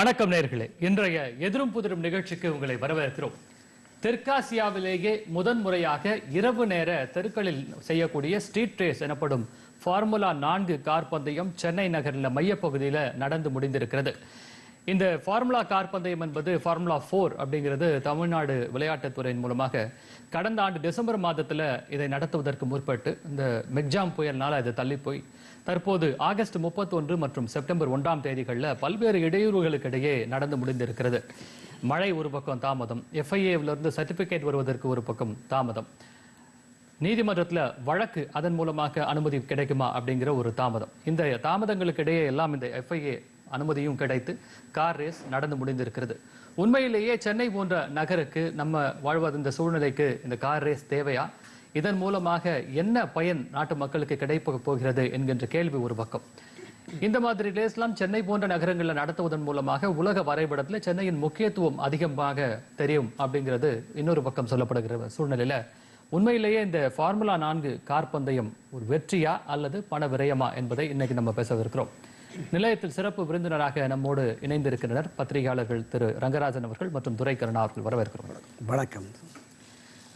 வணக்கம் நேர்களே. இன்றைய எதிரும் புதிரும் நிகழ்ச்சிக்கு உங்களை வரவேற்கிறோம். தெற்காசியாவிலேயே முதன்முறையாக இரவு நேர தெருக்களில் செய்யக்கூடிய ஸ்ட்ரீட் ரேஸ் எனப்படும் ஃபார்முலா நான்கு கார் பந்தயம் சென்னை நகரில் மையப்பகுதியில் நடந்து முடிந்திருக்கிறது. இந்த ஃபார்முலா கார் பந்தயம் என்பது ஃபார்முலா ஃபோர் அப்படிங்கிறது தமிழ்நாடு விளையாட்டுத்துறையின் மூலமாக கடந்த ஆண்டு டிசம்பர் மாதத்தில் இதை நடத்துவதற்கு முற்பட்டு இந்த மெக்ஜாம் புயல்னால் இது தள்ளி போய் தற்போது ஆகஸ்ட் 31 மற்றும் செப்டம்பர் ஒன்றாம் தேதிகளில் பல்வேறு இடையூறுகளுக்கு இடையே நடந்து முடிந்திருக்கிறது. மழை ஒரு பக்கம் தாமதம் எஃப்ஐஏவிலிருந்து சர்டிபிகேட் வருவதற்கு ஒரு பக்கம் தாமதம். நீதிமன்றத்தில் வழக்கு அதன் மூலமாக அனுமதி கிடைக்குமா அப்படிங்கிற ஒரு தாமதம். இந்த தாமதங்களுக்கு இடையே எல்லாம் இந்த எஃப்ஐஏ அனுமதியும் கிடைத்து கார் ரேஸ் நடந்து முடிந்திருக்கிறது. உண்மையிலேயே சென்னை போன்ற நகருக்கு நம்ம வாழ்வது இந்த சூழ்நிலைக்கு இந்த கார் ரேஸ் தேவையா? இதன் மூலமாக என்ன பயன் நாட்டு மக்களுக்கு கிடைக்க போகிறது என்கின்ற கேள்வி ஒரு பக்கம். இந்த மாதிரி ரேஸ்லாம் சென்னை போன்ற நகரங்களில் நடத்துவதன் மூலமாக உலக வரைபடத்தில் சென்னையின் முக்கியத்துவம் அதிகமாக தெரியும் அப்படிங்கிறது இன்னொரு பக்கம் சொல்லப்படுகிற சூழ்நிலையில. உண்மையிலேயே இந்த ஃபார்முலா நான்கு கார் பந்தயம் ஒரு வெற்றியா அல்லது பண விரயமா என்பதை இன்னைக்கு நம்ம பேசவிருக்கிறோம். நிலையத்தில் சிறப்பு விருந்தினராக நம்மோடு இணைந்திருக்கின்றனர் பத்திரிகையாளர்கள் திரு ரங்கராஜன் அவர்கள் மற்றும் துரை கருணா அவர்கள். வரவேற்கிறோம். வணக்கம்.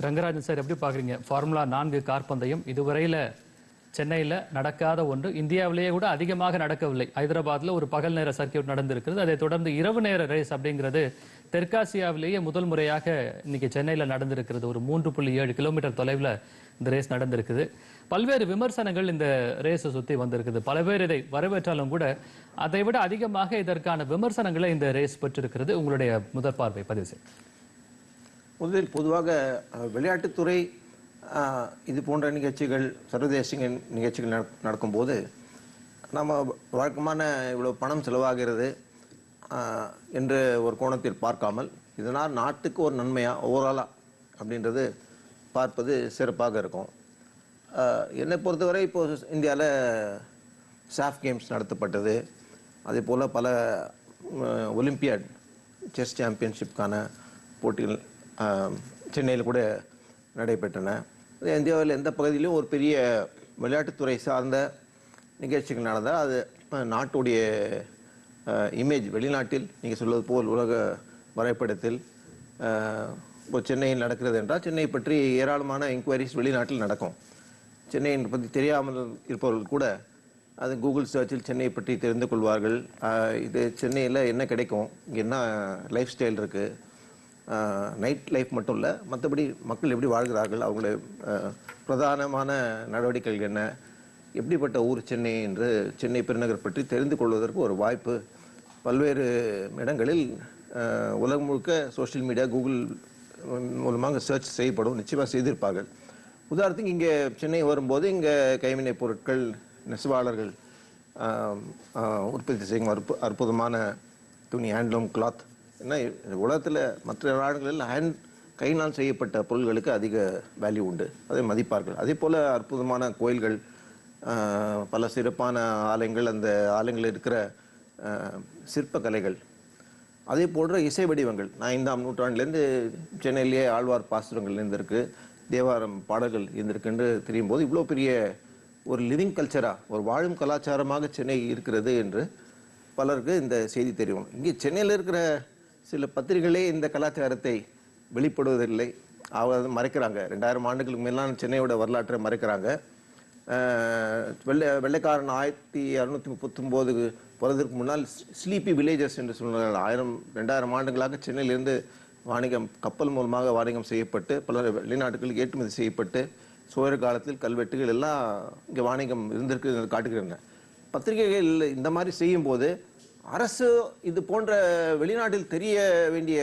ரங்கராஜன் சார் எப்படி பாக்குறீங்க ஃபார்முலா நான்கு கார் பந்தயம் இதுவரையில சென்னையில நடக்காத ஒன்று. இந்தியாவிலேயே கூட அதிகமாக நடக்கவில்லை. ஹைதராபாத்ல ஒரு பகல் நேர சர்க்கியூட் நடந்திருக்கிறது. அதை தொடர்ந்து இரவு நேர ரேஸ் அப்படிங்கிறது தெற்காசியாவிலேயே முதல் முறையாக இன்னைக்கு சென்னையில நடந்திருக்கிறது. ஒரு மூன்று புள்ளி ஏழு கிலோமீட்டர் தொலைவில் இந்த ரேஸ் நடந்திருக்குது. பல்வேறு விமர்சனங்கள் இந்த ரேஸை சுற்றி வந்திருக்குது. பல பேர் இதை வரவேற்றாலும் கூட அதை விட அதிகமாக இதற்கான விமர்சனங்களை இந்த ரேஸ் பெற்றிருக்கிறது. உங்களுடைய முதற் பார்வை பதிவு செய்யும் முதலில் பொதுவாக விளையாட்டுத்துறை இது போன்ற நிகழ்ச்சிகள் சர்வதேச நிகழ்ச்சிகள் நட- நடக்கும்போது நம்ம வழக்கமான இவ்வளோ பணம் செலவாகிறது என்று ஒரு கோணத்தில் பார்க்காமல் இதனால் நாட்டுக்கு ஒரு நன்மையாக ஓவராலாக அப்படின்றது பார்ப்பது சிறப்பாக இருக்கும். என்னை பொறுத்தவரை இப்போது இந்தியாவில் சாஃப் கேம்ஸ் நடத்தப்பட்டது. அதே போல் பல ஒலிம்பியாட் செஸ் சாம்பியன்ஷிப்கான போட்டிகள் சென்னையில் கூட நடைபெற்றன. இந்தியாவில் எந்த பகுதியிலும் ஒரு பெரிய விளையாட்டுத்துறை சார்ந்த நிகழ்ச்சிகள் நடந்தால் அது நாட்டுடைய இமேஜ் வெளிநாட்டில் நீங்கள் சொல்வது போல் உலக வரைபடத்தில் இப்போ சென்னையில் நடக்கிறது என்றால் சென்னை பற்றி ஏராளமான என்கொயரிஸ் வெளிநாட்டில் நடக்கும். சென்னையை பற்றி தெரியாமல் இருப்பவர்கள் கூட அது கூகுள் சர்ச்சில் சென்னை பற்றி தெரிந்து கொள்வார்கள். இது சென்னையில் என்ன கிடைக்கும்? இங்கே என்ன லைஃப் ஸ்டைல் இருக்குது நைட் லைஃப் மட்டும் இல்லை மற்றபடி மக்கள் எப்படி வாழ்கிறார்கள்? அவங்கள பிரதானமான நடவடிக்கைகள் என்ன? எப்படிப்பட்ட ஊர் சென்னை என்று சென்னை பெருநகர் பற்றி தெரிந்து கொள்வதற்கு ஒரு வாய்ப்பு. பல்வேறு இடங்களில் உலகம் முழுக்க சோஷியல் மீடியா கூகுள் மூலமாக சர்ச் செய்யப்படும் நிச்சயமாக செய்திருப்பார்கள். உதாரணத்துக்கு இங்கே சென்னை வரும்போது இங்கே கைவினைப் பொருட்கள் நெசவாளர்கள் உற்பத்தி செய்யும் அற்பு அற்புதமான துணி ஹேண்ட்லூம் கிளாத். ஏன்னா உலகத்தில் மற்ற நாடுகளில் ஹேண்ட் கையினால் செய்யப்பட்ட பொருள்களுக்கு அதிக வேல்யூ உண்டு. அதை மதிப்பார்கள். அதே போல் அற்புதமான கோயில்கள் பல சிறப்பான ஆலயங்கள் அந்த ஆலயங்களில் இருக்கிற சிற்பக்கலைகள். அதே போன்ற இசை வடிவங்கள். நான் ஐந்தாம் நூற்றாண்டுலேருந்து சென்னையிலேயே ஆழ்வார் பாசுரங்கள்லேருந்து இருக்குது தேவாரம் பாடல்கள் இருந்திருக்குன்னு தெரியும் போது இவ்வளோ பெரிய ஒரு லிவிங் கல்ச்சராக ஒரு வாழும் கலாச்சாரமாக சென்னை இருக்கிறது என்று பலருக்கு இந்த செய்தி தெரியும். இங்கே சென்னையில் இருக்கிற சில பத்திரிகைகளே இந்த கலாச்சாரத்தை வெளிப்படுவதில்லை. அவங்க மறைக்கிறாங்க. ரெண்டாயிரம் ஆண்டுகளுக்கு மேலான சென்னையோட வரலாற்றை மறைக்கிறாங்க. வெள்ளை வெள்ளைக்காரன் ஆயிரத்தி இரநூத்தி முப்பத்தொம்போது பிறந்ததுக்கு முன்னால் ஸ்லீப்பி வில்லேஜஸ் என்று சொன்னார்கள் ஆயிரம் ரெண்டாயிரம் ஆண்டுகளாக சென்னையிலேருந்து வாணிகம் கப்பல் மூலமாக வாணிகம் செய்யப்பட்டு பல வெளிநாட்டுகளுக்கு ஏற்றுமதி செய்யப்பட்டு சோழர் காலத்தில் கல்வெட்டுகள் எல்லாம் இங்கே வாணிகம் இருந்திருக்கு காட்டுகின்றன பத்திரிகைகள் இந்த மாதிரி செய்யும்போது அரசு இது போன்ற வெளிநாட்டில் தெரிய வேண்டிய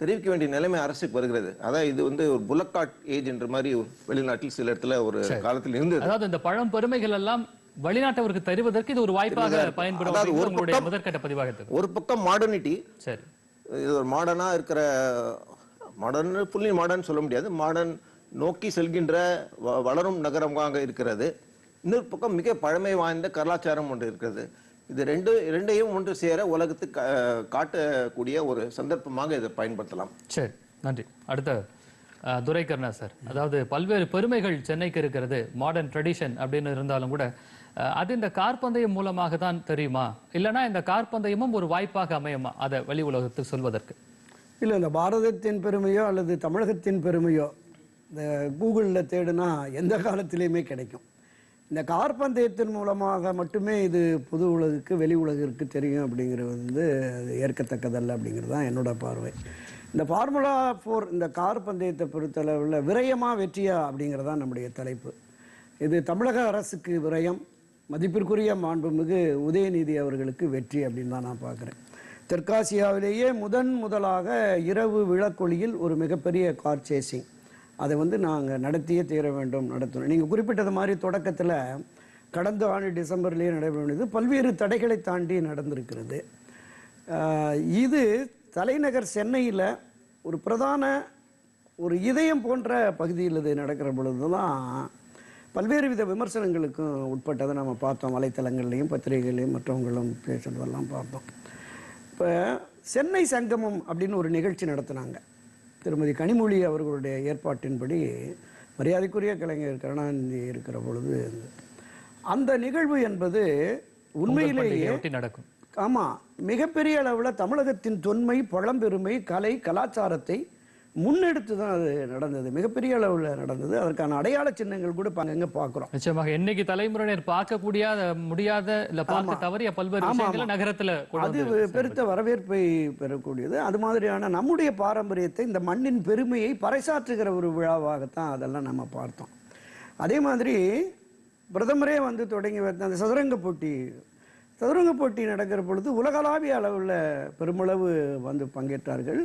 தெரிவிக்க வேண்டிய நிலைமை அரசுக்கு வருகிறது. அதான் இது வந்து ஒரு புலக்காட் ஏஜ் என்ற மாதிரி வெளிநாட்டில் சில இடத்துல ஒரு காலத்தில் இருந்தது. அதாவது இந்த பழம் பெருமைகள் எல்லாம் வெளிநாட்டவருக்கு தருவதற்கு இது ஒரு வாய்ப்பாக பயன்படும் ஒரு பக்கம் மாடர்னிட்டி சரி. இது ஒரு மாடர்னாக இருக்கிற மாடர்னு புள்ளி மாடர்ன் சொல்ல முடியாது. மாடர்ன் நோக்கி செல்கின்ற வ- வளரும் நகரமாக இருக்கிறது. இன்னொரு பக்கம் மிக பழமை வாய்ந்த கலாச்சாரம் ஒன்று இருக்கிறது. இது ரெண்டு ரெண்டையும் ஒன்று சேர உலகத்துக்கு காட்டக்கூடிய ஒரு சந்தர்ப்பமாக இதை பயன்படுத்தலாம். சரி நன்றி. அடுத்த அஹ், சார். அதாவது பல்வேறு பெருமைகள் சென்னைக்கு இருக்கிறது மாடர்ன் ட்ரெடிஷன் அப்படின்னு இருந்தாலும் கூட அது இந்த கார்பந்தயம் மூலமாக தான் தெரியுமா? இல்லைன்னா இந்த கார்பந்தயமும் ஒரு வாய்ப்பாக அமையுமா? அதை வெளி உலகத்துக்கு சொல்வதற்கு. இல்லை இந்த பாரதத்தின் பெருமையோ அல்லது தமிழகத்தின் பெருமையோ இந்த கூகுளில் தேடுனா எந்த காலத்திலையுமே கிடைக்கும். இந்த கார்பந்தயத்தின் மூலமாக மட்டுமே இது புது உலகுக்கு வெளி உலகிற்கு தெரியும் அப்படிங்கிறது வந்து அது ஏற்கத்தக்கதல்ல அப்படிங்கிறது தான் என்னோட பார்வை. இந்த ஃபார்முலா ஃபோர் இந்த கார் பந்தயத்தை பொறுத்தளவில் விரயமாக வெற்றியா அப்படிங்கிறது தான் நம்முடைய தலைப்பு. இது தமிழக அரசுக்கு விரயம் மதிப்பிற்குரிய மாண்புமிகு உதயநிதி அவர்களுக்கு வெற்றி அப்படின்னு தான் நான் பார்க்குறேன். தெற்காசியாவிலேயே முதன் முதலாக இரவு விளக்கொளியில் ஒரு மிகப்பெரிய கார் சேசிங். அதை வந்து நாங்கள் நடத்தியே தீர வேண்டும் நடத்தணும். நீங்கள் குறிப்பிட்டது மாதிரி தொடக்கத்தில் கடந்த ஆண்டு டிசம்பர்லேயே நடைபெற வேண்டியது பல்வேறு தடைகளை தாண்டி நடந்திருக்கிறது. இது தலைநகர் சென்னையில் ஒரு பிரதான ஒரு இதயம் போன்ற பகுதியில் இது நடக்கிற பொழுது தான் பல்வேறு வித விமர்சனங்களுக்கும் உட்பட்டதை நம்ம பார்த்தோம். வலைத்தளங்கள்லையும் பத்திரிகைகளையும் மற்றவங்களும் பேசுறதெல்லாம் பார்த்தோம் இப்போ சென்னை சங்கமம் அப்படின்னு ஒரு நிகழ்ச்சி நடத்தினாங்க. திருமதி கனிமொழி அவர்களுடைய ஏற்பாட்டின்படி மரியாதைக்குரிய கலைஞர் கருணாநிதி இருக்கிற பொழுது அந்த நிகழ்வு என்பது உண்மையிலேயே நடக்கும். ஆமா மிகப்பெரிய அளவுல தமிழகத்தின் தொன்மை பழம்பெருமை கலை கலாச்சாரத்தை முன்னெடுத்து தான் அது நடந்தது. மிகப்பெரிய அளவுல நடந்தது. அதற்கான அடையாள சின்னங்கள் கூட அங்கங்க பார்க்குறோம் நிச்சயமாக. இன்னைக்கு தலைமுறையினர் பார்க்க முடியாத முடியாத இல்ல பார்க்க தவறிய பல்வேறு விஷயங்களை. நகரத்துல அது பெருத்த வரவேற்பை பெறக்கூடியது. அது மாதிரியான நம்முடைய பாரம்பரியத்தை இந்த மண்ணின் பெருமையை பறைசாற்றுகிற ஒரு விழாவாகத்தான் அதெல்லாம் நம்ம பார்த்தோம். அதே மாதிரி பிரதமரே வந்து தொடங்கி வைத்த அந்த சதுரங்க போட்டி சதுரங்க போட்டி நடக்கிற பொழுது உலகளாவிய அளவில் பெருமளவு வந்து பங்கேற்றார்கள்.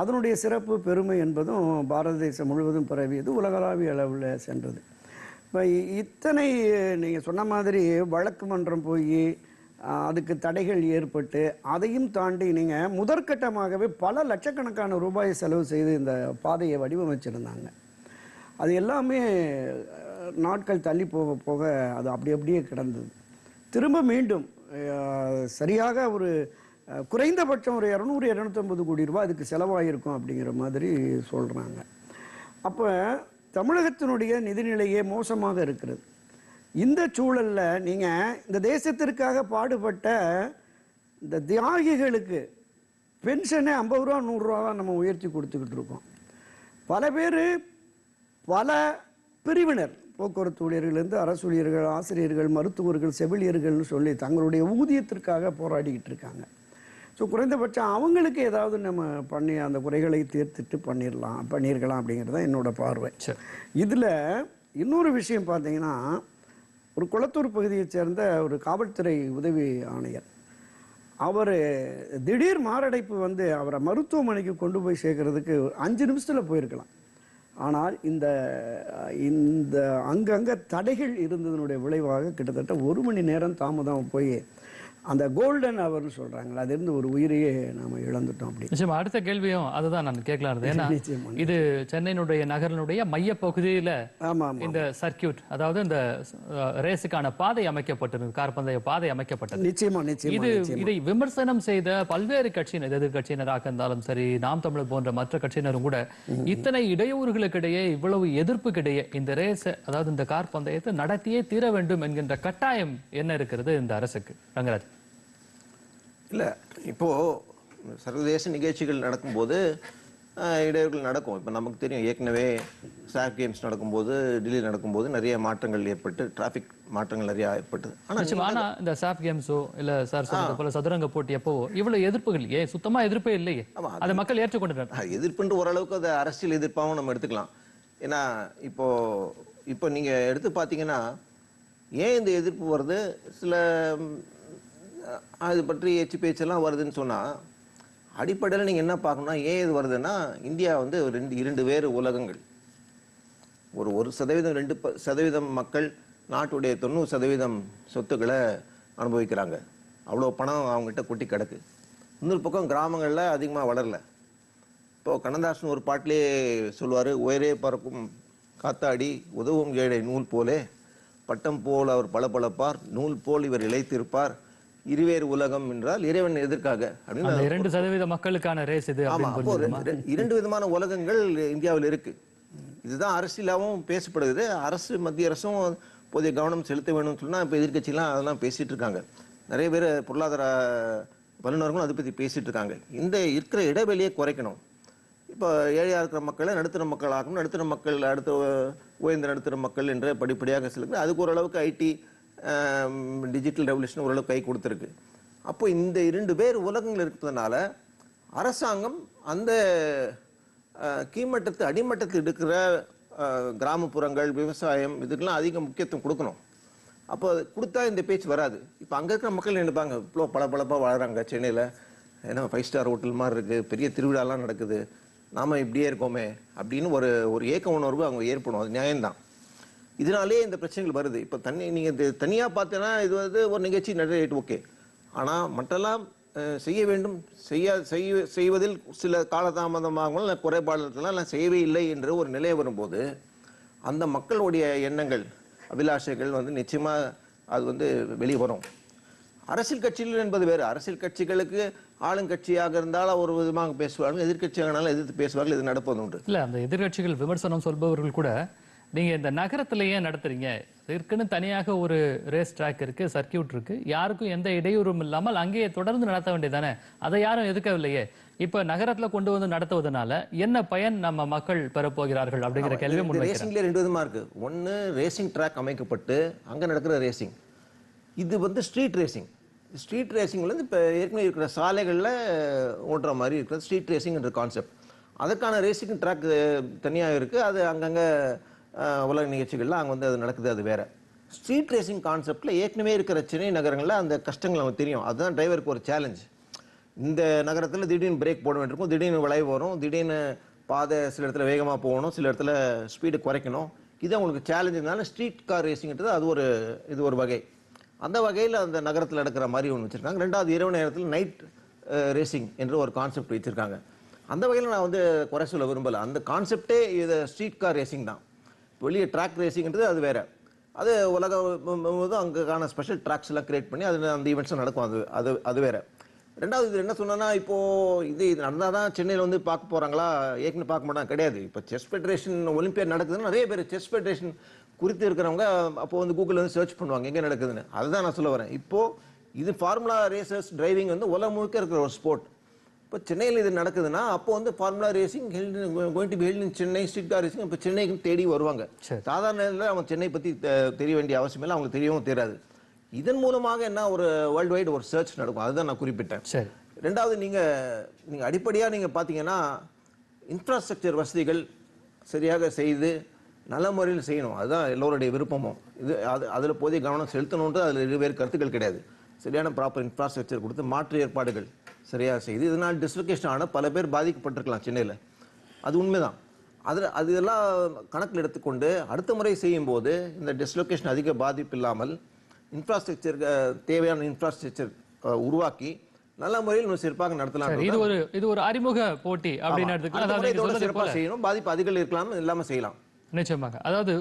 அதனுடைய சிறப்பு பெருமை என்பதும் பாரத தேசம் முழுவதும் பரவியது உலகளாவிய அளவில் சென்றது. இப்போ இத்தனை நீங்கள் சொன்ன மாதிரி வழக்கு மன்றம் போய் அதுக்கு தடைகள் ஏற்பட்டு அதையும் தாண்டி நீங்கள் முதற்கட்டமாகவே பல லட்சக்கணக்கான ரூபாய் செலவு செய்து இந்த பாதையை வடிவமைச்சிருந்தாங்க. அது எல்லாமே நாட்கள் தள்ளி போக போக அது அப்படி அப்படியே கிடந்தது. திரும்ப மீண்டும் சரியாக ஒரு குறைந்தபட்சம் ஒரு இரநூறு இரநூத்தம்பது கோடி ரூபாய் அதுக்கு செலவாயிருக்கும் அப்படிங்கிற மாதிரி சொல்கிறாங்க அப்போ தமிழகத்தினுடைய நிதிநிலையே மோசமாக இருக்கிறது. இந்த சூழலில் நீங்கள் இந்த தேசத்திற்காக பாடுபட்ட இந்த தியாகிகளுக்கு பென்ஷனே ஐம்பது ரூபா நூறுரூவா தான் நம்ம உயர்த்தி கொடுத்துக்கிட்டு இருக்கோம். பல பேர் பல பிரிவினர் போக்குவரத்து ஊழியர்கள்லேருந்து அரசு ஊழியர்கள் ஆசிரியர்கள் மருத்துவர்கள் செவிலியர்கள்னு சொல்லி தங்களுடைய ஊதியத்திற்காக போராடிக்கிட்டு இருக்காங்க. ஸோ குறைந்தபட்சம் அவங்களுக்கு ஏதாவது நம்ம பண்ணி அந்த குறைகளை தீர்த்துட்டு பண்ணிடலாம் பண்ணியிருக்கலாம் அப்படிங்கிறது தான் என்னோட பார்வை. சரி. இதில் இன்னொரு விஷயம் பார்த்தீங்கன்னா ஒரு குளத்தூர் பகுதியைச் சேர்ந்த ஒரு காவல்துறை உதவி ஆணையர். அவர் திடீர் மாரடைப்பு வந்து அவரை மருத்துவமனைக்கு கொண்டு போய் சேர்க்கறதுக்கு அஞ்சு நிமிஷத்தில் போயிருக்கலாம். ஆனால் இந்த இந்த அங்கங்கே தடைகள் இருந்ததனுடைய விளைவாக கிட்டத்தட்ட ஒரு மணி நேரம் தாமதம் போய் அந்த கோல்டன் ஹவர்னு சொல்கிறாங்களே அதிலிருந்து ஒரு உயிரையே நாம் இழந்துட்டோம் அப்படி. நிச்சயமா அடுத்த கேள்வியும் அதுதான் நான் கேட்கலாம் இருந்தேன் ஏன்னா. இது சென்னையினுடைய நகரனுடைய மைய பகுதியில ஆமாம் இந்த சர்க்கியூட் அதாவது இந்த ரேஸுக்கான பாதை அமைக்கப்பட்டிருந்தது கார்பந்தய பாதை அமைக்கப்பட்டது. நிச்சயமா நிச்சயமா இது இதை விமர்சனம் செய்த பல்வேறு கட்சியினர் எதிர்கட்சியினராக இருந்தாலும் சரி நாம் தமிழர் போன்ற மற்ற கட்சியினரும் கூட இத்தனை இடையூறுகளுக்கு இடையே இவ்வளவு எதிர்ப்புக்கிடையே இந்த ரேஸ் அதாவது இந்த கார் பந்தயத்தை நடத்தியே தீர வேண்டும் என்கின்ற கட்டாயம் என்ன இருக்கிறது இந்த அரசுக்கு? ரங்கராஜ். இல்லை இப்போது சர்வதேச நிகழ்ச்சிகள் நடக்கும்போது இடையூறுகள் நடக்கும். இப்போ நமக்கு தெரியும் ஏற்கனவே சாக் கேம்ஸ் நடக்கும்போது டெல்லியில் நடக்கும்போது நிறைய மாற்றங்கள் ஏற்பட்டு டிராஃபிக் மாற்றங்கள் நிறைய ஏற்பட்டது. ஆனால் இந்த சாப் கேம்ஸோ இல்ல சார் போல சதுரங்க போட்டி அப்போ இவ்வளவு எதிர்ப்புகள் ஏன் சுத்தமா எதிர்ப்பே இல்லையே? அதை மக்கள் ஏற்றுக்கொண்டனர் அது எதிர்ப்புன்ற ஓரளவுக்கு அது அரசியல் எதிர்ப்பாகவும் நம்ம எடுத்துக்கலாம். ஏன்னா இப்போ இப்போ நீங்க எடுத்து பார்த்தீங்கன்னா ஏன் இந்த எதிர்ப்பு வருது? சில அது பற்றி எச்சு பேச்செல்லாம் வருதுன்னு சொன்னால் அடிப்படையில் நீங்கள் என்ன பார்க்கணும்னா ஏன் இது வருதுன்னா இந்தியா வந்து ரெண்டு இரண்டு வேறு உலகங்கள். ஒரு ஒரு சதவீதம் ரெண்டு ப- சதவீதம் மக்கள் நாட்டுடைய தொண்ணூறு சதவீதம் சொத்துக்களை அனுபவிக்கிறாங்க. அவ்வளோ பணம் அவங்ககிட்ட கொட்டி கிடக்கு. இன்னொரு பக்கம் கிராமங்களில் அதிகமாக வளரல. இப்போ கண்ணதாசன் ஒரு பாட்டிலே சொல்லுவார் உயரே பறக்கும் காத்தாடி உதவும் ஏழை நூல் போலே பட்டம் போல் அவர் பளபளப்பார் நூல் போல் இவர் இழைத்திருப்பார் இருவேறு உலகம் என்றால் இறைவன் எதற்காக? அப்படின்னு இரண்டு சதவீத மக்களுக்கான ரேஸ் இது இரண்டு விதமான உலகங்கள் இந்தியாவில் இருக்கு. இதுதான் அரசியலாகவும் பேசப்படுகிறது. அரசு மத்திய அரசும் போதிய கவனம் செலுத்த வேணும்னு சொன்னால் இப்போ எதிர்க்கட்சிலாம் அதெல்லாம் பேசிட்டு இருக்காங்க. நிறைய பேர் பொருளாதார வல்லுநர்களும் அதை பற்றி பேசிட்டு இருக்காங்க. இந்த இருக்கிற இடைவெளியை குறைக்கணும். இப்போ ஏழையாக இருக்கிற மக்களை நடுத்தர மக்கள் ஆகணும் நடுத்தர மக்கள் அடுத்த உயர்ந்த நடுத்தர மக்கள் என்று படிப்படியாக செலுத்து அதுக்கு ஓரளவுக்கு ஐடி டிஜிட்டல் ரெவல்யூஷன் ஓரளவுக்கு கை கொடுத்துருக்கு. அப்போ இந்த இரண்டு பேர் உலகங்கள் இருக்கிறதுனால அரசாங்கம் அந்த கீழ்மட்டத்து அடிமட்டத்தில் இருக்கிற கிராமப்புறங்கள் விவசாயம் இதுக்கெல்லாம் அதிக முக்கியத்துவம் கொடுக்கணும். அப்போ அது கொடுத்தா இந்த பேச்சு வராது. இப்போ அங்கே இருக்கிற மக்கள் நினைப்பாங்க? இவ்வளோ பளபளப்பாக வாழ்கிறாங்க சென்னையில். ஏன்னா ஃபைவ் ஸ்டார் ஹோட்டல் மாதிரி இருக்குது பெரிய திருவிழாலாம் நடக்குது. நாம் இப்படியே இருக்கோமே அப்படின்னு ஒரு ஒரு ஏக்க உணர்வு அவங்க ஏற்படும். அது நியாயம்தான். இதனாலே இந்த பிரச்சனைகள் வருது. இப்போ தனி நீங்கள் தனியாக பார்த்தீங்கன்னா இது வந்து ஒரு நிகழ்ச்சி நடத்த ஓகே. ஆனால் மற்றெல்லாம் செய்ய வேண்டும். செய்ய செய்ய செய்வதில் சில காலதாமதமாகவும் இல்லை குறைபாடுலாம் நான் செய்யவே இல்லை என்ற ஒரு நிலை வரும்போது அந்த மக்களுடைய எண்ணங்கள் அபிலாஷைகள் வந்து நிச்சயமாக அது வந்து வெளிவரும் அரசியல் கட்சிகள் என்பது வேறு. அரசியல் கட்சிகளுக்கு ஆளுங்கட்சியாக இருந்தால் ஒரு விதமாக பேசுவார்கள் எதிர்க்கட்சியாக இருந்தாலும் எதிர்த்து பேசுவார்கள் இது நடப்பது உண்டு. இல்லை அந்த எதிர்கட்சிகள் விமர்சனம் சொல்பவர்கள் கூட நீங்க இந்த நகரத்துல ஏன் நடத்துறீங்க? இருக்குன்னு தனியாக ஒரு ரேஸ் ட்ராக் இருக்கு சர்க்கியூட் இருக்கு. யாருக்கும் எந்த இடையூறும் இல்லாமல் அங்கேயே தொடர்ந்து நடத்த வேண்டியதானே? அதை யாரும் எதுக்கவில்லையே இப்ப நகரத்துல கொண்டு வந்து நடத்துவதனால என்ன பயன் நம்ம மக்கள் பெறப் போகிறார்கள் அப்படிங்கிற கேள்வி ரேசிங்ல ரெண்டு விதமா இருக்கு. ஒன்னு ரேசிங் ட்ராக் அமைக்கப்பட்டு அங்க நடக்கிற ரேசிங் இது வந்து ஸ்ட்ரீட் ரேசிங் ஸ்ட்ரீட் ரேசிங் வந்து இப்போ ஏற்கனவே இருக்கிற சாலைகளில் ஓட்டுற மாதிரி இருக்கிற ஸ்ட்ரீட் ரேசிங்ன்ற கான்செப்ட் அதற்கான ரேசிங் ட்ராக் தனியாக இருக்குது அது அங்கங்கே உலக நிகழ்ச்சிகள்லாம் அங்கே வந்து அது நடக்குது அது வேற. ஸ்ட்ரீட் ரேசிங் கான்செப்டில் ஏற்கனவே இருக்கிற சென்னை நகரங்களில் அந்த கஷ்டங்கள் நமக்கு தெரியும். அதுதான் டிரைவருக்கு ஒரு சேலஞ்ச் இந்த நகரத்தில் திடீர்னு பிரேக் போட வேண்டியிருக்கும். திடீர்னு விளைவு வரும். திடீர்னு பாதை சில இடத்துல வேகமாக போகணும். சில இடத்துல ஸ்பீடு குறைக்கணும். இது அவங்களுக்கு சேலஞ்ச் இருந்தாலும் ஸ்ட்ரீட் கார் ரேசிங்கிறது அது ஒரு இது ஒரு வகை. அந்த வகையில் அந்த நகரத்தில் நடக்கிற மாதிரி ஒன்று வச்சுருக்காங்க. ரெண்டாவது இரவு நேரத்தில் நைட் ரேசிங் என்று ஒரு கான்செப்ட் வச்சுருக்காங்க. அந்த வகையில் நான் வந்து குறை சொல்ல விரும்பலை. அந்த கான்செப்டே இது ஸ்ட்ரீட் கார் ரேசிங் தான். வெளியே ட்ராக் ரேசிங்ன்றது அது வேற. அது உலக போது அங்கேக்கான ஸ்பெஷல் ட்ராக்ஸ் எல்லாம் கிரியேட் பண்ணி அது அந்த ஈவெண்ட்ஸும் நடக்கும். அது அது அது வேற. ரெண்டாவது இது என்ன சொன்னா இப்போ இது இது நடந்தால் தான் சென்னையில் வந்து பார்க்க போறாங்களா? ஏற்கனவே பார்க்க மாட்டாங்க. கிடையாது. இப்போ செஸ் ஃபெடரேஷன் ஒலிம்பியாட் நடக்குதுன்னு நிறைய பேர் செஸ் ஃபெடரேஷன் குறித்து இருக்கிறவங்க அப்போ வந்து கூகுளில் வந்து சர்ச் பண்ணுவாங்க எங்கே நடக்குதுன்னு. அதுதான் நான் சொல்ல வரேன். இப்போ இது ஃபார்முலா ரேசர்ஸ் டிரைவிங் வந்து உலகம் முழுக்க இருக்கிற ஒரு ஸ்போர்ட் இப்போ சென்னையில் இது நடக்குதுன்னா அப்போ வந்து formula racing going to be held in Chennai street car racing இப்போ சென்னைக்கு தேடி வருவாங்க. சாதாரண நேரத்தில் அவங்க சென்னை பற்றி தெரிய வேண்டிய அவசியம் இல்லை அவங்களுக்கு தெரியவும் தெரியாது இதன் மூலமாக என்ன ஒரு வேர்ல்டு வைடு ஒரு சர்ச் நடக்கும்? அதுதான் நான் குறிப்பிட்டேன். சரி. ரெண்டாவது நீங்கள் நீங்கள் அடிப்படையாக நீங்கள் பார்த்தீங்கன்னா இன்ஃப்ராஸ்ட்ரக்சர் வசதிகள் சரியாக செய்து நல்ல முறையில் செய்யணும். அதுதான் எல்லோருடைய விருப்பமும். இது அது அதில் போதிய கவனம் செலுத்தணுன்றது அதில் இருவேறு கருத்துக்கள் கிடையாது. சரியான ப்ராப்பர் இன்ஃப்ராஸ்ட்ரக்சர் கொடுத்து மாற்று ஏற்பாடுகள். சரியாக செய்து இதனால் டிஸ்லொகேஷன் ஆன பல பேர் பாதிக்கப்பட்டிருக்கலாம் சென்னையில். அது உண்மைதான். அதில் அது எல்லாம் கணக்கில் எடுத்துக்கொண்டு அடுத்த முறை செய்யும்போது இந்த டிஸ்லொகேஷன் அதிக பாதிப்பு இல்லாமல் இன்ஃப்ராஸ்ட்ரக்சர் தேவையான இன்ஃப்ராஸ்ட்ரக்சர் உருவாக்கி நல்ல முறையில் இன்னும் சிறப்பாக நடத்தலாம் இது ஒரு இது ஒரு அறிமுக போட்டி அப்படின்னு சிறப்பாக செய்யணும். பாதிப்பு அதிகம் இருக்கலாம் இல்லாம செய்யலாம். நிச்சயமாக. அதாவது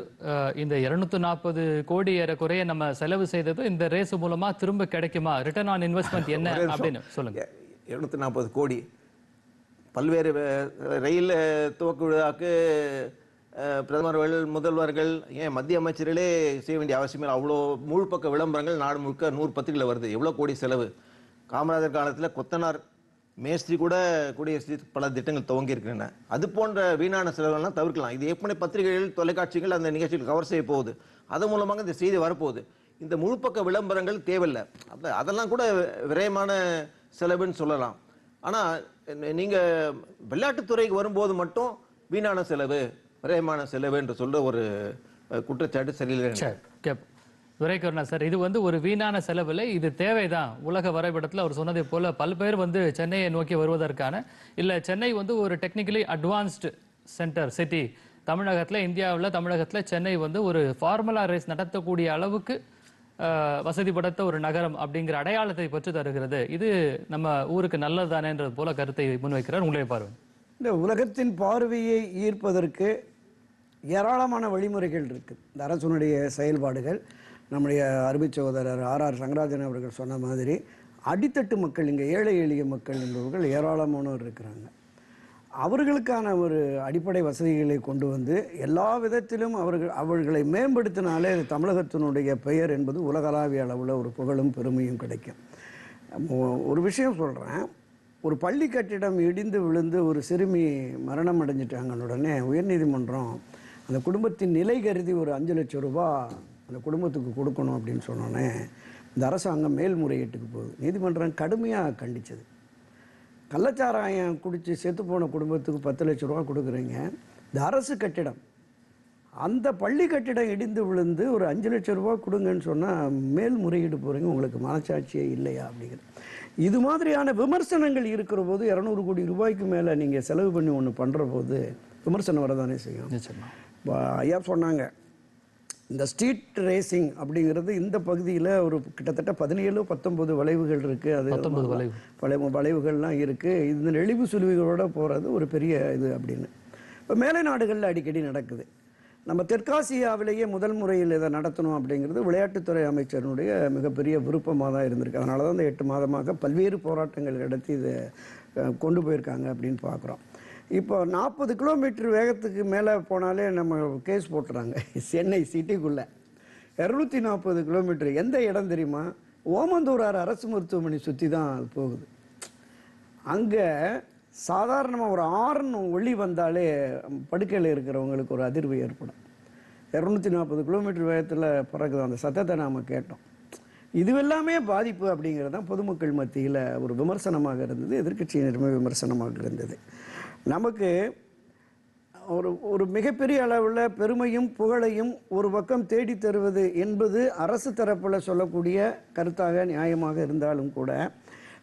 இந்த 240 நாற்பது கோடி ஏறக்குறைய நம்ம செலவு செய்தது இந்த ரேஸ் மூலமா திரும்ப கிடைக்குமா? ரிட்டர்ன் ஆன் இன்வெஸ்ட்மெண்ட் என்ன அப்படின்னு சொல்லுங்க. இருநூத்தி நாற்பது கோடி. பல்வேறு ரயில் துவக்க விழாக்கு பிரதமர்கள் முதல்வர்கள் ஏன் மத்திய அமைச்சர்களே செய்ய வேண்டிய அவசியமே இல்லை. அவ்வளோ முழு பக்க விளம்பரங்கள் நாடு முழுக்க நூறு பத்துகளில் வருது. எவ்வளோ கோடி செலவு. காமராஜர் காலத்தில் கொத்தனார் மேஸ்திரி கூட குடியரசு பல திட்டங்கள் துவங்கி இருக்கின்றன. அது போன்ற வீணான செலவுகள்லாம் தவிர்க்கலாம். இது எப்படி பத்திரிகைகள் தொலைக்காட்சிகள் அந்த நிகழ்ச்சிகள் கவர் செய்ய போகுது? அது மூலமாக இந்த செய்தி வரப்போகுது. இந்த முழுப்பக்க விளம்பரங்கள் தேவையில்லை. அப்ப அதெல்லாம் கூட விரயமான செலவுன்னு சொல்லலாம். ஆனால் நீங்கள் விளையாட்டுத்துறைக்கு வரும்போது மட்டும் வீணான செலவு விரயமான செலவு என்று சொல்கிற ஒரு குற்றச்சாட்டு சரியில்லை. சார் கேப் துரைக்கருணா சார் இது வந்து ஒரு வீணான செலவில் இது தேவைதான். உலக வரைபடத்தில் அவர் சொன்னதை போல பல்பேர் வந்து சென்னையை நோக்கி வருவதற்கான இல்லை சென்னை வந்து ஒரு டெக்னிக்கலி அட்வான்ஸ்டு சென்டர் சிட்டி தமிழகத்தில் இந்தியாவில் தமிழகத்தில் சென்னை வந்து ஒரு ஃபார்முலா ரேஸ் நடத்தக்கூடிய அளவுக்கு வசதி படைத்த ஒரு நகரம் அப்படிங்கிற அடையாளத்தை பெற்று தருகிறது. இது நம்ம ஊருக்கு நல்லதுதானேன்றது போல கருத்தை முன்வைக்கிறார் உங்களே பார்வை. இந்த உலகத்தின் பார்வையை ஈர்ப்பதற்கு ஏராளமான வழிமுறைகள் இருக்கு. இந்த அரசனுடைய செயல்பாடுகள் நம்முடைய அருமை சகோதரர் ஆர் ஆர் ரங்கராஜன் அவர்கள் சொன்ன மாதிரி அடித்தட்டு மக்கள் இங்கே ஏழை எளிய மக்கள் என்பவர்கள் ஏராளமானோர் இருக்கிறாங்க. அவர்களுக்கான ஒரு அடிப்படை வசதிகளை கொண்டு வந்து எல்லா விதத்திலும் அவர்கள் அவர்களை மேம்படுத்தினாலே தமிழகத்தினுடைய பெயர் என்பது உலகளாவிய அளவில் ஒரு புகழும் பெருமையும் கிடைக்கும். ஒரு விஷயம் சொல்கிறேன் ஒரு பள்ளி கட்டிடம் இடிந்து விழுந்து ஒரு சிறுமி மரணம் அடைஞ்சிட்டாங்கன்னு உடனே உயர்நீதிமன்றம் அந்த குடும்பத்தின் நிலை கருதி ஒரு அஞ்சு லட்சம் ரூபா அந்த குடும்பத்துக்கு கொடுக்கணும் அப்படின்னு சொன்னோன்னே இந்த அரசாங்கம் மேல்முறையீட்டுக்கு போகுது. நீதிமன்றம் கடுமையாக கண்டித்தது கள்ளச்சாராயம் குடித்து செத்து போன குடும்பத்துக்கு பத்து லட்ச ரூபா கொடுக்குறீங்க. இந்த அரசு கட்டிடம். அந்த பள்ளி கட்டிடம் இடிந்து விழுந்து ஒரு அஞ்சு லட்சம் ரூபா கொடுங்கன்னு சொன்னால் மேல்முறையீடு போகிறீங்க உங்களுக்கு மனசாட்சியே இல்லையா அப்படிங்கிறது இது மாதிரியான விமர்சனங்கள் இருக்கிற போது இரநூறு கோடி ரூபாய்க்கு மேலே நீங்கள் செலவு பண்ணி ஒன்று பண்ணுற போது விமர்சனம் வரதானே செய்யும். ஐயா சொன்னாங்க. இந்த ஸ்ட்ரீட் ரேசிங் அப்படிங்கிறது இந்த பகுதியில் ஒரு கிட்டத்தட்ட பதினேழு பத்தொன்பது வளைவுகள் இருக்குது அது 19 வளைவு. வளைவு வளைவுகள்லாம் இருக்குது இந்த நெளிவு சுழிவுகளோட போகிறது ஒரு பெரிய இது அப்படின்னு. இப்போ மேலை நாடுகளில் அடிக்கடி நடக்குது. நம்ம தெற்காசியாவிலேயே முதல் முறையில் இதை நடத்தணும் அப்படிங்கிறது விளையாட்டுத்துறை அமைச்சருடைய மிகப்பெரிய விருப்பமாக தான் இருந்திருக்கு. அதனால தான் இந்த எட்டு மாதமாக பல்வேறு போராட்டங்கள் நடத்தி இதை கொண்டு போயிருக்காங்க அப்படின்னு பார்க்குறோம் இப்போ நாற்பது கிலோமீட்டர் வேகத்துக்கு மேலே போனாலே நம்ம கேஸ் போட்டுறாங்க. சென்னை சிட்டிக்குள்ளே. இரநூத்தி நாற்பது கிலோமீட்டர். எந்த இடம் தெரியுமா? ஓமந்தூரார் அரசு மருத்துவமனை சுற்றி தான் அது போகுது. அங்கே சாதாரணமாக ஒரு ஆறுன்னு ஒளி வந்தாலே படுக்கையில் இருக்கிறவங்களுக்கு ஒரு அதிர்வு ஏற்படும். இரநூத்தி நாற்பது கிலோமீட்டர் வேகத்தில் பறக்குது அந்த சத்தத்தை நாம் கேட்டோம். இதுவெல்லாமே பாதிப்பு அப்படிங்கிறது தான் பொதுமக்கள் மத்தியில் ஒரு விமர்சனமாக இருந்தது எதிர்க்கட்சியினருமே விமர்சனமாக இருந்தது. நமக்கு ஒரு ஒரு மிகப்பெரிய அளவில் பெருமையும் புகழையும் ஒரு பக்கம் தேடி தருவது என்பது அரசு தரப்பில் சொல்லக்கூடிய கருத்தாக நியாயமாக இருந்தாலும் கூட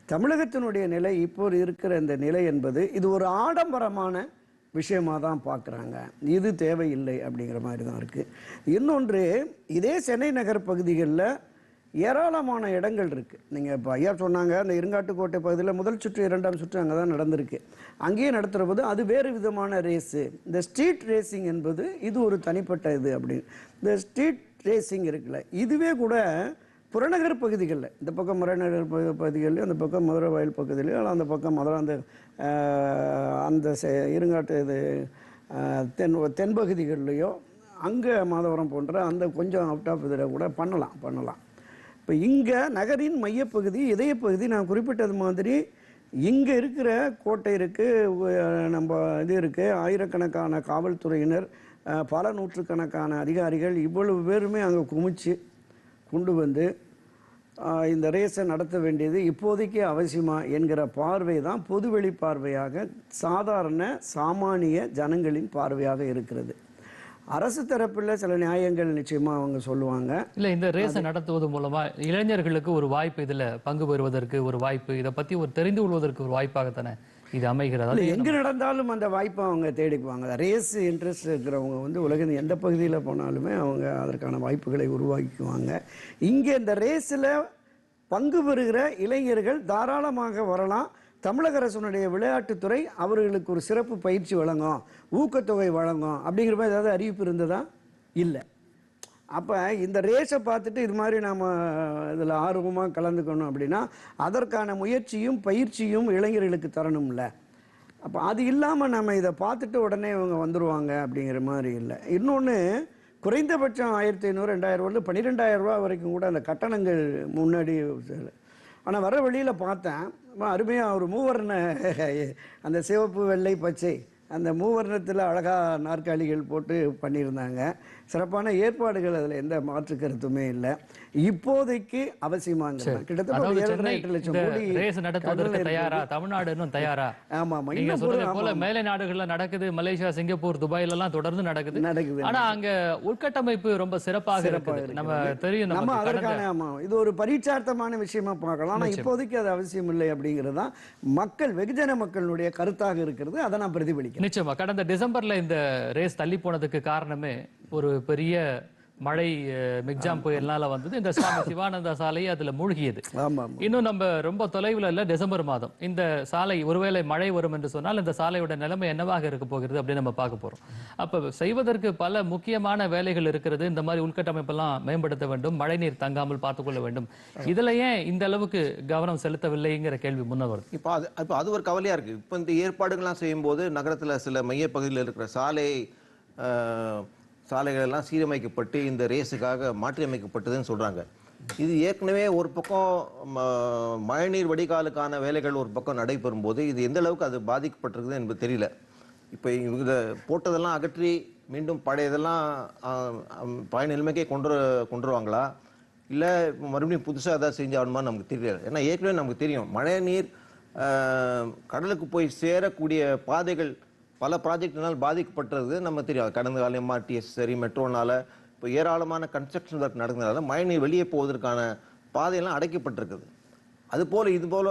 தமிழகத்தினுடைய நிலை இப்போது இருக்கிற இந்த நிலை என்பது இது ஒரு ஆடம்பரமான விஷயமாக தான் பார்க்குறாங்க இது தேவையில்லை அப்படிங்கிற மாதிரி தான் இருக்குது இன்னொன்று இதே சென்னை நகர் பகுதிகளில் ஏராளமான இடங்கள் இருக்குது நீங்கள் இப்போ ஐயா சொன்னாங்க அந்த இருங்காட்டுக்கோட்டை பகுதியில் முதல் சுற்று இரண்டாம் சுற்று அங்கே தான் நடந்திருக்கு. அங்கேயே நடத்துகிற போது அது வேறு விதமான ரேஸு. இந்த ஸ்ட்ரீட் ரேசிங் என்பது இது ஒரு தனிப்பட்ட இது அப்படின்னு. இந்த ஸ்ட்ரீட் ரேசிங் இருக்குல்ல இதுவே கூட புறநகர் பகுதிகளில் இந்த பக்கம் புறநகர் பகுதிகளிலையும் அந்த பக்கம் மதுரை வயல் பகுதியிலையும் அந்த பக்கம் மதுரை அந்த அந்த செ- இருங்காட்டு இது தென் தென்பகுதிகள்லையோ அங்கே மாதவரம் போன்ற அந்த கொஞ்சம் அவுட் ஆஃப் இதில் கூட பண்ணலாம் பண்ணலாம். இப்போ இங்கே நகரின் மையப்பகுதி இதயப்பகுதி நான் குறிப்பிட்டது மாதிரி இங்கே இருக்கிற கோட்டை இருக்குது நம்ம இது இருக்குது ஆயிரக்கணக்கான காவல்துறையினர் பல நூற்றுக்கணக்கான அதிகாரிகள் இவ்வளவு பேருமே அங்கே குமிச்சு கொண்டு வந்து இந்த ரேஸை நடத்த வேண்டியது இப்போதைக்கு அவசியமா என்கிற பார்வை தான் பொதுவெளி பார்வையாக சாதாரண சாமானிய ஜனங்களின் பார்வையாக இருக்கிறது. அரசு தரப்பில் சில நியாயங்கள் நிச்சயமா அவங்க சொல்லுவாங்க. இல்ல இந்த ரேஸை நடத்துவது மூலமா இளைஞர்களுக்கு ஒரு வாய்ப்பு இதுல பங்கு பெறுவதற்கு ஒரு வாய்ப்பு இதை பத்தி ஒரு தெரிந்து கொள்வதற்கு ஒரு வாய்ப்பாகத்தானே இது அமைகிறது. எங்க நடந்தாலும் அந்த வாய்ப்பை அவங்க தேடிக்குவாங்க. ரேஸ் இன்ட்ரெஸ்ட் இருக்கிறவங்க வந்து உலகின் எந்த பகுதியில் போனாலுமே அவங்க அதற்கான வாய்ப்புகளை உருவாக்கிக்குவாங்க. இங்கே இந்த ரேஸில் பங்கு பெறுகிற இளைஞர்கள் தாராளமாக வரலாம். தமிழக அரசனுடைய விளையாட்டுத்துறை அவர்களுக்கு ஒரு சிறப்பு பயிற்சி வழங்கும் ஊக்கத்தொகை வழங்கும் அப்படிங்கிற மாதிரி ஏதாவது அறிவிப்பு இருந்ததா? இல்லை. அப்போ இந்த ரேஸை பார்த்துட்டு இது மாதிரி நாம் இதில் ஆர்வமாக கலந்துக்கணும் அப்படின்னா அதற்கான முயற்சியும் பயிற்சியும் இளைஞர்களுக்கு தரணும்ல. அப்போ அது இல்லாமல் நம்ம இதை பார்த்துட்டு உடனே இவங்க வந்துடுவாங்க அப்படிங்கிற மாதிரி இல்லை. இன்னொன்று குறைந்தபட்சம் ஆயிரத்தி ஐநூறு ரெண்டாயிரம் ரூபாய் பன்னிரெண்டாயிரம் ரூபா வரைக்கும் கூட அந்த கட்டணங்கள் முன்னாடி ஆனால் வர வழியில் பார்த்தேன். அருமையாக ஒரு மூவர்ண அந்த சிவப்பு வெள்ளை பச்சை அந்த மூவர்ணத்தில் அழகாக நாற்காலிகள் போட்டு பண்ணியிருந்தாங்க. சிறப்பான ஏற்பாடுகள் அதில் எந்த மாற்று கருத்துமே இல்லை. இப்போதைக்கு அவசியமாங்க கிட்டத்தட்ட ஒரு அதாவது ஏழரை சென்னை எட்டு லட்சம் இந்த கோடி ரேஸ் நடத்துவதற்கு கடனில் தயாரா? தமிழ்நாடு இன்னும் தயாரா? ஆமா ஆமா. நீங்க சொல்றது போல மேலை நாடுகள்ல நடக்குது மலேசியா சிங்கப்பூர் துபாயில எல்லாம் தொடர்ந்து நடக்குது. நடக்குது ஆனா அங்க உள்கட்டமைப்பு ரொம்ப சிறப்பாக இருக்குது. நம்ம தெரியும் நம்ம அதற்கான ஆமா இது ஒரு பரீட்சார்த்தமான விஷயமா பார்க்கலாம். ஆனா இப்போதைக்கு அது அவசியம் இல்லை அப்படிங்கிறது தான் மக்கள் வெகுஜன மக்களுடைய கருத்தாக இருக்கிறது. அதை நான் பிரதிபலிக்கிறேன். நிச்சயமா. கடந்த டிசம்பர்ல இந்த ரேஸ் தள்ளி போனதுக்கு காரணமே ஒரு பெரிய மழை மிக்ஜாம் புயல்னால வந்தது. இந்த சுவாமி சிவானந்தா சாலை அதுல மூழ்கியது. இன்னும் நம்ம ரொம்ப தொலைவில் இல்ல டிசம்பர் மாதம். இந்த சாலை ஒருவேளை மழை வரும் என்று சொன்னால் இந்த சாலையோட நிலைமை என்னவாக இருக்க போகிறது அப்படின்னு நம்ம பார்க்க போறோம். அப்ப செய்வதற்கு பல முக்கியமான வேலைகள் இருக்கிறது. இந்த மாதிரி உள்கட்டமைப்பெல்லாம் மேம்படுத்த வேண்டும். மழைநீர் தங்காமல் பார்த்துக்கொள்ள வேண்டும். இதுல ஏன் இந்த அளவுக்கு கவனம் செலுத்தவில்லைங்கிற கேள்வி முன்ன வருது. இப்போ அது இப்போ அது ஒரு கவலையா இருக்கு. இப்போ இந்த ஏற்பாடுகள்லாம் செய்யும்போது நகரத்துல சில மைய பகுதியில் இருக்கிற சாலை சாலைகள் எல்லாம் சீரமைக்கப்பட்டு இந்த ரேஸுக்காக மாற்றியமைக்கப்பட்டதுன்னு சொல்கிறாங்க இது ஏற்கனவே ஒரு பக்கம் ம- மழைநீர் வடிகாலுக்கான வேலைகள் ஒரு பக்கம் நடைபெறும் போது இது எந்த அளவுக்கு அது பாதிக்கப்பட்டிருக்குது என்பது தெரியல. இப்போ இதை போட்டதெல்லாம் அகற்றி மீண்டும் பழையதெல்லாம் ஆஹ், பழைய நிலைமைக்கே கொண்டு கொண்டுருவாங்களா கொண்டு வருவாங்களா? இல்லை மறுபடியும் புதுசாக ஏதாவது செஞ்சாகணுமா நமக்கு தெரியல. ஏன்னா ஏற்கனவே நமக்கு தெரியும் மழை நீர் கடலுக்கு போய் சேரக்கூடிய பாதைகள் பல ப்ராஜெக்ட்னால் பாதிக்கப்பட்டது நம்ம தெரியும். கடந்த காலம் எம்ஆர்டிஎஸ் சரி மெட்ரோனால இப்போ ஏராளமான கன்ஸ்ட்ரக்ஷன் ஒர்க் நடந்ததுனால மழைநீர் வெளியே போவதற்கான பாதையெல்லாம் அடைக்கப்பட்டிருக்குது. அதுபோல் இதுபோல்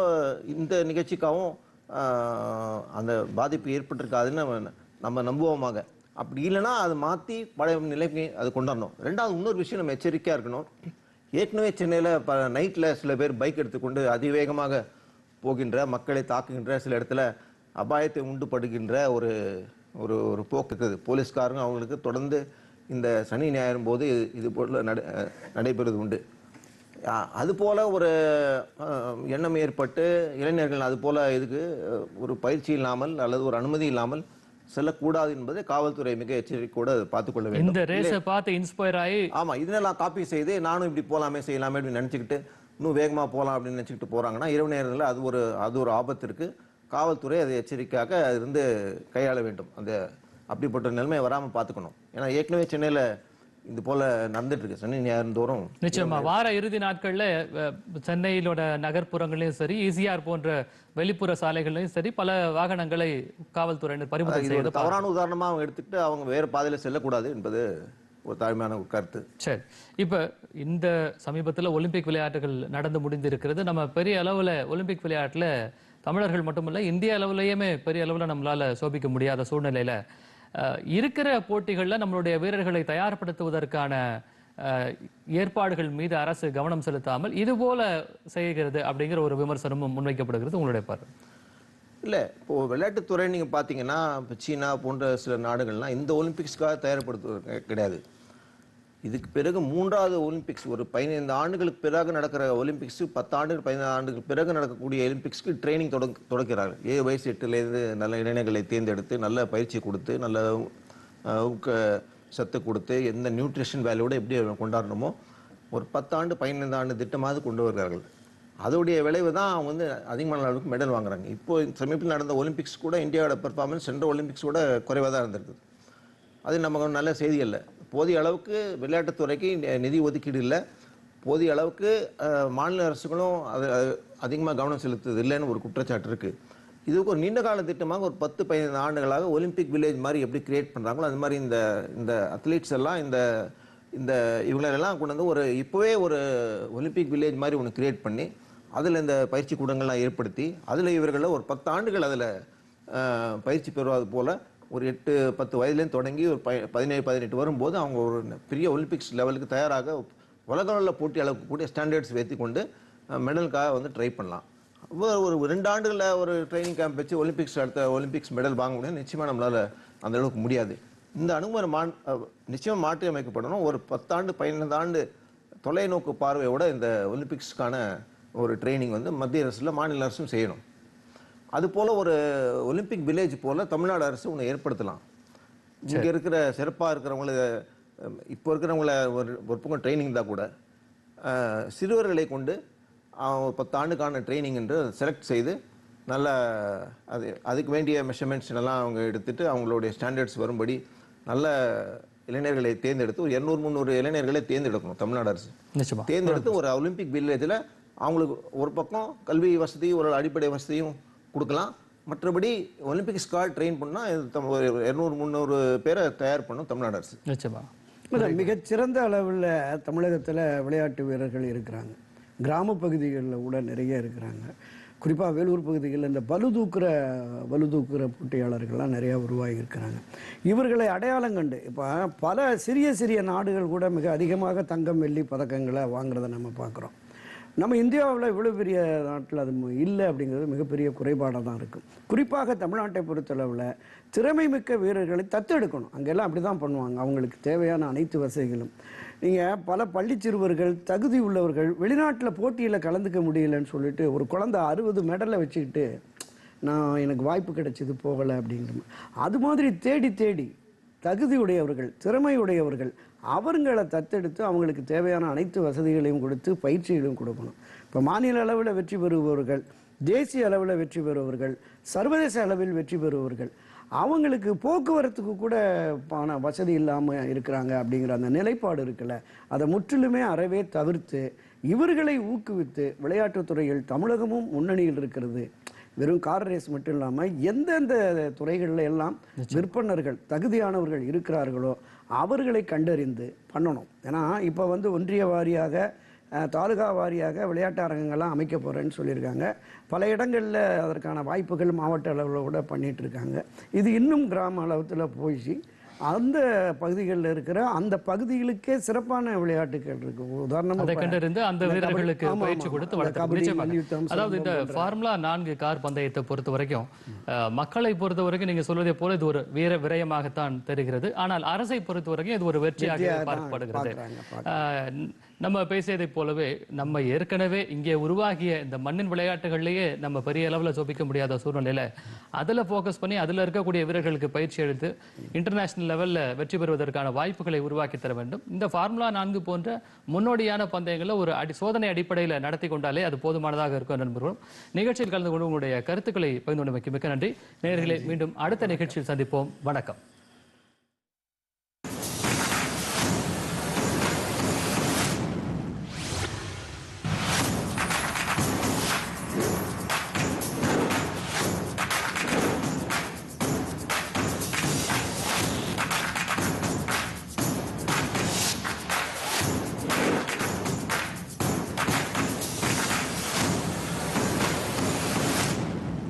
இந்த நிகழ்ச்சிக்காகவும் அந்த பாதிப்பு ஏற்பட்டிருக்காதுன்னு நம்ம நம்ம நம்புவோமாக. அப்படி இல்லைன்னா அதை மாற்றி பழைய நிலைக்கு அது கொண்டாடணும். ரெண்டாவது இன்னொரு விஷயம் நம்ம எச்சரிக்கையாக இருக்கணும். ஏற்கனவே சென்னையில் ப நைட்டில் சில பேர் பைக் எடுத்துக்கொண்டு அதிவேகமாக போகின்ற மக்களை தாக்குகின்ற சில இடத்துல அபாயத்தை உண்டு படுகின்ற ஒரு ஒரு ஒரு போக்கு இருக்குது போலீஸ்காரங்க அவங்களுக்கு தொடர்ந்து இந்த சனி ஞாயிறும் போது இது போல நட நடைபெறுவது உண்டு. அ- அது போல ஒரு எண்ணம் ஏற்பட்டு இளைஞர்கள் அது போல இதுக்கு ஒரு பயிற்சி இல்லாமல் அல்லது ஒரு அனுமதி இல்லாமல் செல்லக்கூடாது என்பதை காவல்துறை மிக எச்சரிக்கையோடு பார்த்துக்கொள்ள வேண்டும். இந்த ரேஸை பார்த்து இன்ஸ்பயர் ஆகி ஆமா இதெல்லாம் காப்பி செய்து நானும் இப்படி போலாமே செய்யலாமே அப்படின்னு நினைச்சுக்கிட்டு இன்னும் வேகமா போலாம் அப்படின்னு நினைச்சுக்கிட்டு போறாங்கன்னா இரவு நேரத்தில் அது ஒரு அது ஒரு ஆபத்து இருக்கு. காவல்துறை அதை எச்சரிக்கையாக இருந்து கையாள வேண்டும். அந்த அப்படிப்பட்ட நிலைமை வராம பார்த்துக்கணும். ஏன்னா ஏற்கனவே சென்னையில இது போல நடந்துட்டு இருக்கு சனி ஞாயிறு தோறும் நிச்சயமா. வார இறுதி நாட்கள்ல சென்னையிலோட நகர்ப்புறங்களையும் சரி ஈசிஆர் போன்ற வெளிப்புற சாலைகள்லயும் சரி பல வாகனங்களை காவல்துறையினர் பறிமுதல் செய்வது தவறான உதாரணமா அவங்க எடுத்துக்கிட்டு அவங்க வேற பாதையில செல்லக்கூடாது என்பது ஒரு தாழ்மையான கருத்து. சரி. இப்ப இந்த சமீபத்துல ஒலிம்பிக் விளையாட்டுகள் நடந்து முடிந்திருக்கிறது. நம்ம பெரிய அளவுல ஒலிம்பிக் விளையாட்டுல தமிழர்கள் மட்டுமல்ல இந்திய அளவுலேயுமே பெரிய அளவில் நம்மளால் சோபிக்க முடியாத சூழ்நிலையில் இருக்கிற போட்டிகளில் நம்மளுடைய வீரர்களை தயார்படுத்துவதற்கான ஏற்பாடுகள் மீது அரசு கவனம் செலுத்தாமல் இது போல செய்கிறது அப்படிங்கிற ஒரு விமர்சனமும் முன்வைக்கப்படுகிறது உங்களுடைய பார்வை. இல்லை இப்போ விளையாட்டுத்துறை நீங்கள் பார்த்தீங்கன்னா இப்போ சீனா போன்ற சில நாடுகள்லாம் இந்த ஒலிம்பிக்ஸ்க்காக தயார்படுத்துவது கிடையாது. இதுக்கு பிறகு மூன்றாவது ஒலிம்பிக்ஸ் ஒரு பதினைந்து ஆண்டுகளுக்கு பிறகு நடக்கிற ஒலிம்பிக்ஸ் பத்து ஆண்டுகள் பதினைந்து ஆண்டுகளுக்கு பிறகு நடக்கக்கூடிய ஒலிம்பிக்ஸ்க்கு ட்ரைனிங் தொடங்க தொடக்கிறார்கள் ஏழு வயசு எட்டுலேருந்து நல்ல இளைஞர்களை தேர்ந்தெடுத்து நல்ல பயிற்சி கொடுத்து நல்ல ஊக்க சத்து கொடுத்து எந்த நியூட்ரிஷன் வேல்யூட எப்படி கொண்டாடணுமோ ஒரு பத்தாண்டு பதினைந்து ஆண்டு திட்டமாவது கொண்டு வருகிறார்கள். அதோடைய விளைவு தான் அவங்க வந்து அதிகமான அளவுக்கு மெடல் வாங்குறாங்க. இப்போ சமீபத்தில் நடந்த ஒலிம்பிக்ஸ் கூட இந்தியாவோட பெர்ஃபார்மன்ஸ் சென்ற ஒலிம்பிக்ஸ் கூட குறைவாக தான் இருந்திருக்குது அது நமக்கு நல்ல செய்தி இல்லை போதிய அளவுக்கு விளையாட்டுத்துறைக்கு நிதி ஒதுக்கீடு இல்லை. போதிய அளவுக்கு மாநில அரசுகளும் அது அதிகமாக கவனம் செலுத்துது இல்லைன்னு ஒரு குற்றச்சாட்டு இருக்குது இதுக்கு ஒரு நீண்ட கால திட்டமாக ஒரு பத்து பதினைந்து ஆண்டுகளாக ஒலிம்பிக் வில்லேஜ் மாதிரி எப்படி கிரியேட் பண்ணுறாங்களோ அது மாதிரி இந்த இந்த அத்லீட்ஸ் எல்லாம் இந்த இந்த இவங்களெல்லாம் கொண்டு வந்து ஒரு இப்போவே ஒரு ஒலிம்பிக் வில்லேஜ் மாதிரி ஒன்று கிரியேட் பண்ணி அதில் இந்த பயிற்சி கூடங்கள்லாம் ஏற்படுத்தி அதில் இவர்களை ஒரு பத்து ஆண்டுகள் அதில் பயிற்சி பெறுவது போல் ஒரு எட்டு பத்து வயதுலேருந்து தொடங்கி ஒரு ப பதினேழு பதினெட்டு வரும்போது அவங்க ஒரு பெரிய ஒலிம்பிக்ஸ் லெவலுக்கு தயாராக உலக அளவில் போட்டி அளவுக்கு கூடிய ஸ்டாண்டர்ட்ஸ் வைத்து கொண்டு மெடலுக்காக வந்து ட்ரை பண்ணலாம். ஒரு ஒரு ரெண்டு ஆண்டுகளில் ஒரு ட்ரைனிங் கேம்ப் வச்சு ஒலிம்பிக்ஸ் அடுத்த ஒலிம்பிக்ஸ் மெடல் வாங்க முடியும் நிச்சயமாக நம்மளால் அந்த அளவுக்கு முடியாது. இந்த அணுகுமுறை மா நிச்சயமாக மாற்றி அமைக்கப்படணும். ஒரு பத்தாண்டு பதினைந்து ஆண்டு தொலைநோக்கு பார்வையோட இந்த ஒலிம்பிக்ஸ்க்கான ஒரு ட்ரைனிங் வந்து மத்திய அரசில் மாநில அரசும் செய்யணும். அது போல ஒரு ஒலிம்பிக் வில்லேஜ் போல தமிழ்நாடு அரசு ஒன்று ஏற்படுத்தலாம். இங்க இருக்கிற சிறப்பா இருக்கிறவங்கள இப்போ இருக்கிறவங்கள ஒரு ஒரு பக்கம் ட்ரைனிங் தான் கூட சிறுவர்களை கொண்டு ஒரு பத்து ஆண்டுக்கான ட்ரைனிங் என்று செலக்ட் செய்து நல்ல அது அதுக்கு வேண்டிய மெஷர்மெண்ட்ஸ் எல்லாம் அவங்க எடுத்துட்டு அவங்களுடைய ஸ்டாண்டர்ட்ஸ் வரும்படி நல்ல இளைஞர்களை தேர்ந்தெடுத்து ஒரு இரநூறு முந்நூறு இளைஞர்களை தேர்ந்தெடுக்கணும் தமிழ்நாடு அரசு. தேர்ந்தெடுத்து ஒரு ஒலிம்பிக் வில்லேஜில் அவங்களுக்கு ஒரு பக்கம் கல்வி வசதி ஒரு அடிப்படை வசதியும் கொடுக்கலாம். மற்றபடி ஒலிம்பிக் ஸ்காட் ட்ரெயின் பண்ணால் ஒரு இரநூறு முந்நூறு பேரை தயார் பண்ணும் தமிழ்நாடு அரசு. நிச்சயமா. இல்லை மிகச்சிறந்த அளவில் தமிழகத்தில் விளையாட்டு வீரர்கள் இருக்கிறாங்க. கிராம பகுதிகளில் கூட நிறைய இருக்கிறாங்க. குறிப்பாக வேலூர் பகுதிகளில் இந்த பளு தூக்குற பளு தூக்குற போட்டியாளர்கள்லாம் நிறையா உருவாகி இருக்கிறாங்க. இவர்களை அடையாளம் கண்டு இப்போ பல சிறிய சிறிய நாடுகள் கூட மிக அதிகமாக தங்கம் வெள்ளி பதக்கங்களை வாங்குறதை நம்ம பார்க்குறோம் நம்ம இந்தியாவில் இவ்வளோ பெரிய நாட்டில் அது இல்லை அப்படிங்கிறது மிகப்பெரிய குறைபாடாக தான் இருக்கும். குறிப்பாக தமிழ்நாட்டை பொறுத்தளவில் திறமை மிக்க வீரர்களை தத்தெடுக்கணும். அங்கெல்லாம் அப்படி தான் பண்ணுவாங்க. அவங்களுக்கு தேவையான அனைத்து வசதிகளும். நீங்கள் பல பள்ளி சிறுவர்கள் தகுதி உள்ளவர்கள் வெளிநாட்டில் போட்டியில் கலந்துக்க முடியலன்னு சொல்லிட்டு ஒரு குழந்தை அறுபது மெடலை வச்சுக்கிட்டு நான் எனக்கு வாய்ப்பு கிடைச்சிது போகலை அப்படிங்கிற அது மாதிரி தேடி தேடி தகுதியுடையவர்கள் திறமையுடையவர்கள் அவங்களை தத்தெடுத்து அவங்களுக்கு தேவையான அனைத்து வசதிகளையும் கொடுத்து பயிற்சிகளையும் கொடுக்கணும். இப்போ மாநில அளவில் வெற்றி பெறுபவர்கள் தேசிய அளவில் வெற்றி பெறுபவர்கள் சர்வதேச அளவில் வெற்றி பெறுபவர்கள் அவங்களுக்கு போக்குவரத்துக்கு கூட பண வசதி இல்லாமல் இருக்கிறாங்க அப்படிங்கிற அந்த நிலைப்பாடு இருக்குல்ல அதை முற்றிலுமே அறவே தவிர்த்து இவர்களை ஊக்குவித்து விளையாட்டுத் துறையில் தமிழகமும் முன்னணியில் இருக்கிறது. வெறும் கார் ரேஸ் மட்டும் இல்லாமல் எந்தெந்த துறைகளில் எல்லாம் விற்பனர்கள் தகுதியானவர்கள் இருக்கிறார்களோ அவர்களை கண்டறிந்து பண்ணணும். ஏன்னா இப்போ வந்து ஒன்றிய வாரியாக தாலுகா வாரியாக விளையாட்டு அரங்கங்கள்லாம் அமைக்க போகிறேன்னு சொல்லியிருக்காங்க. பல இடங்களில் அதற்கான வாய்ப்புகள் மாவட்ட அளவில் கூட பண்ணிகிட்ருக்காங்க இருக்காங்க. இது இன்னும் கிராம அளவில் போய் அந்த பகுதிகளில் இருக்கிற அந்த பகுதிகளுக்கே சிறப்பான விளையாட்டுகள் இருக்கு. உதாரணமாக கண்டறிந்து அந்த வீரர்களுக்கு பயிற்சி. கொடுத்து. மல்யுத்தம், அதாவது இந்த ஃபார்முலா நான்கு கார் பந்தயத்தை பொறுத்த வரைக்கும் மக்களை பொறுத்த வரைக்கும் நீங்க சொல்வதை போல இது ஒரு வீர விரயமாகத்தான் தெரிகிறது. ஆனால் அரசை பொறுத்த வரைக்கும் இது ஒரு வெற்றியாக பார்க்கப்படுகிறது நம்ம பேசியதைப் போலவே நம்ம ஏற்கனவே இங்கே உருவாகிய இந்த மண்ணின் விளையாட்டுகள்லயே நம்ம பெரிய அளவுல சோபிக்க முடியாத சூழ்நிலையில அதுல ஃபோக்கஸ் பண்ணி அதுல இருக்கக்கூடிய வீரர்களுக்கு பயிற்சி எடுத்து இன்டர்நேஷனல் லெவலில் வெற்றி பெறுவதற்கான வாய்ப்புகளை உருவாக்கி தர வேண்டும். இந்த ஃபார்முலா நான்கு போன்ற முன்னோடியான பந்தயங்களை ஒரு அடி சோதனை அடிப்படையில் நடத்தி கொண்டாலே அது போதுமானதாக இருக்கும் நண்பர்களும். நிகழ்ச்சியில் கலந்து கொண்டு உங்களுடைய கருத்துக்களை பகிர்ந்து கொண்டமைக்கு மிக்க நன்றி. நேர்களை மீண்டும் அடுத்த நிகழ்ச்சியில் சந்திப்போம். வணக்கம்.